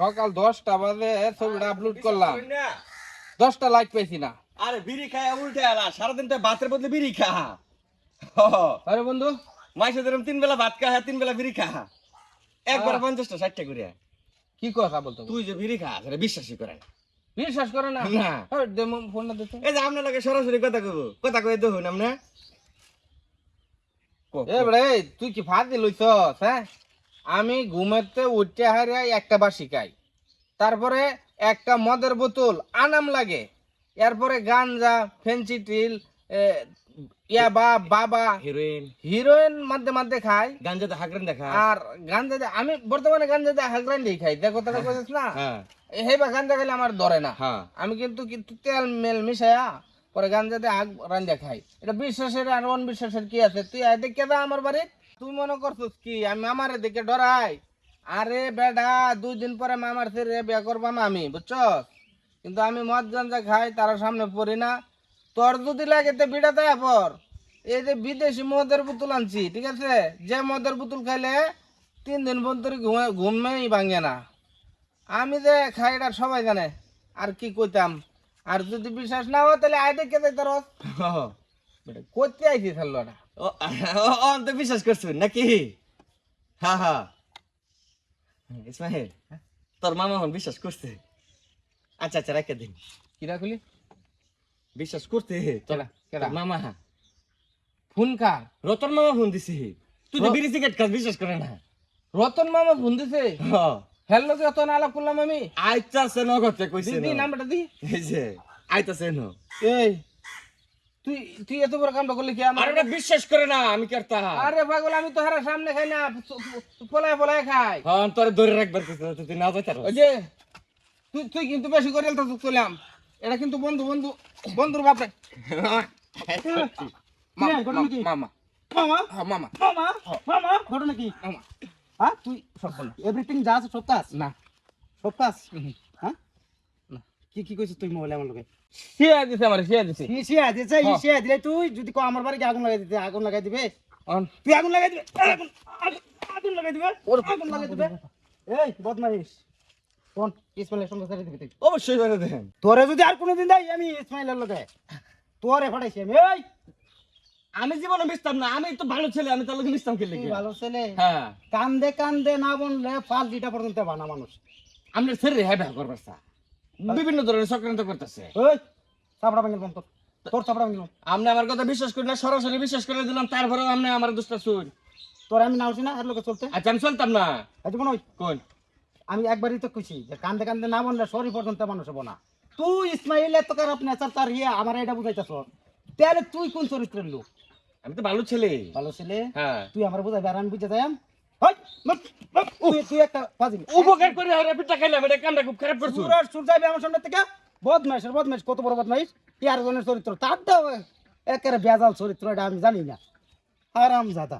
সকাল দশটা বাজে ছবিটা আপলোড করলাম। দশটা লাইক পাইছি না। আরে বিড়ি খায় উল্টে আলা সারাদিন তো ভাতের বদলে বিড়ি খা। আরে বন্ধু। মাইসে ধরুন তিন বেলা ভাত খা তিন বেলা বিড়ি খা। একবার পঞ্চাশটা ষাটটা করে। কি কথা বলতো তুই যে বিড়ি খা সেটা বিশ্বাসই করে। বিশ্বাস করে না? না। ফোনটা দে এই যে আপনার লগে সরাসরি কথা কব কথা কয়ে দেখুন আপনি এ তুই কি ফাঁদ লইছ হ্যাঁ? আমি ঘুমেতে উঠতে হারে একটা বাসি খাই। তারপরে একটা মদের বোতল আনাম লাগে। এরপরে গাঞ্জা ফেন্সিটিল ইয়াবা বাবা হিরোইন। হিরোইন মাঝে মাঝে খাই। গাঞ্জাতে হাগরেন দেখা। আর গাঞ্জা দে- আমি বর্তমানে গাঞ্জা দিয়ে হাগরান দিয়ে খাই। দেখো তারা কইছিস না? হ্যাঁ। হেবা গাঞ্জা খেলে আমার ধরে না। হ্যাঁ। আমি কিন্তু কিন্তু তেল মেল মিশায়া পরে গাঞ্জাতে আগ রান্দা খাই। এটা বিশ্বাসের আর অনবিশ্বাসের কি আছে? তুই দেখে দা আমার বাড়ি তুই মনে করছিস কি আমি মামারে দেখে ডরাই? আরে বেডা দুই দিন পরে মামার ছেড়ে বিয়ে করবাম আমি বুঝছস? কিন্তু আমি মদ গাঞ্জা খাই তার সামনে পড়ি না। তোর যদি লাগে তো বিড়া দেয়া পর। এই যে বিদেশি মদের বোতল আনছি ঠিক আছে? যে মদের বোতল খাইলে তিন দিন পর্যন্ত ঘুমে ঘুমেই ভাঙে না। আমি যে খাই এটা সবাই জানে আর কি কইতাম? আর যদি বিশ্বাস না হয় তাহলে আয় দেখে যাই তোর। করতে আইছি থাকল ও বিশ্বাস করছেন নাকি? হ্যাঁ হ্যাঁ ইসমাইল তোর মামা হন বিশ্বাস করছে। আচ্ছা আচ্ছা রেখে দিন। কিরা খুলি বিশ্বাস করতে তোর মামা ফোন কা রতন মামা ফোন দিছি। তুই তো বিড়ি সিগারেট খাস বিশ্বাস করে না। রতন মামা ফোন দিছে? হ্যালো রতন আলাপ করলাম আমি। আইতাছে নগদে কইছে দিদি নাম্বারটা দি। এই যে আইতাছে ন। এই। তুই তুই এত বড় কামটা করলি কি আমার? আর বিশ্বাস করে না আমি করতা আরে পাগল আমি তো হারা সামনে খাই না ফলায় ফলায় খাই। হ্যাঁ তোর ধরে রাখবার তুই না যাইতার ওই যে তুই তুই কিন্তু বেশি করে তো চলাম এটা কিন্তু বন্ধু বন্ধু বন্ধুর বাপরে। মামা মামা মামা? হ্যাঁ, মামা। মামা? মামা? ঘটনা কি? মামা। হ্যাঁ তুই সব বল। এভরিথিং যা আছে সব কাজ? না। সব কাজ। হ্যাঁ? না। কি কি কইছিস তুই মোবাইলে আমার লগে? শিয়া দিছে আমার দিছে ই। দিলে তুই যদি কো আমার আগুন লাগাই দিতে আগুন লাগাই দিবে? তুই আগুন লাগাই দিবে? আগুন আগুন- আগুন লাগাই দিবে? ওর- আগুন লাগাই দিবে? এই বদমাইশ। কোন ইসমাইলের সঙ্গে ছেড়ে দিবি তুই। অবশ্যই করে দেন। তোরে যদি আর কোনোদিন দেয় আমি ইসমাইলের লগে। তোরে ফাটাইছি আমি এই। আমি জীবনে মিশতাম না আমি তো ভালো ছেলে আমি তার লগে মিশতাম খেলে তুই ভালো ছেলে। হ্যাঁ। কান্দে কান্দে না বললে ফাল দুইটা পর্যন্ত বানা মানুষ। আমরা ছেড়ে হ্যাঁ ব্যবহার করবার। বিভিন্ন ধরনের চক্রান্ত করতেছে। ওই চাপড়া ভাঙিল বন্ধ তোর। চাপড়া ভাঙিল আপনি আমার কথা বিশ্বাস করি না সরাসরি বিশ্বাস করে দিলাম তারপরেও আপনি আমার দুষ্টা শুন তোর আমি না এর লোকে চলতে? আচ্ছা আমি চলতাম না। যে কোন? আমি একবারই তো কইছি যে কান্দে কান্দে না বললে সরি পর্যন্ত মানুষ হব না। তুই ইসমাইল এত খারাপ নেচার তার ইয়ে আমার এটা বুঝাইতেছ? তাহলে তুই কোন চরিত্রের লোক? আমি তো ভালো ছেলে। ভালো ছেলে? হ্যাঁ। তুই আমার বুঝাইবি আর আমি বুঝে যাই তুই একটা উপকার করে আর পিঠা খাইলাম এটা কামটা খুব খারাপ করছ। সুর আর সুর যাইবে আমার সামনে থেকে। বদমাইশের বদমাইশ কত বড় বদমাইশ। জনের চরিত্র তার তো একেবারে বেজাল চরিত্র এটা আমি জানি না। আরাম জাদা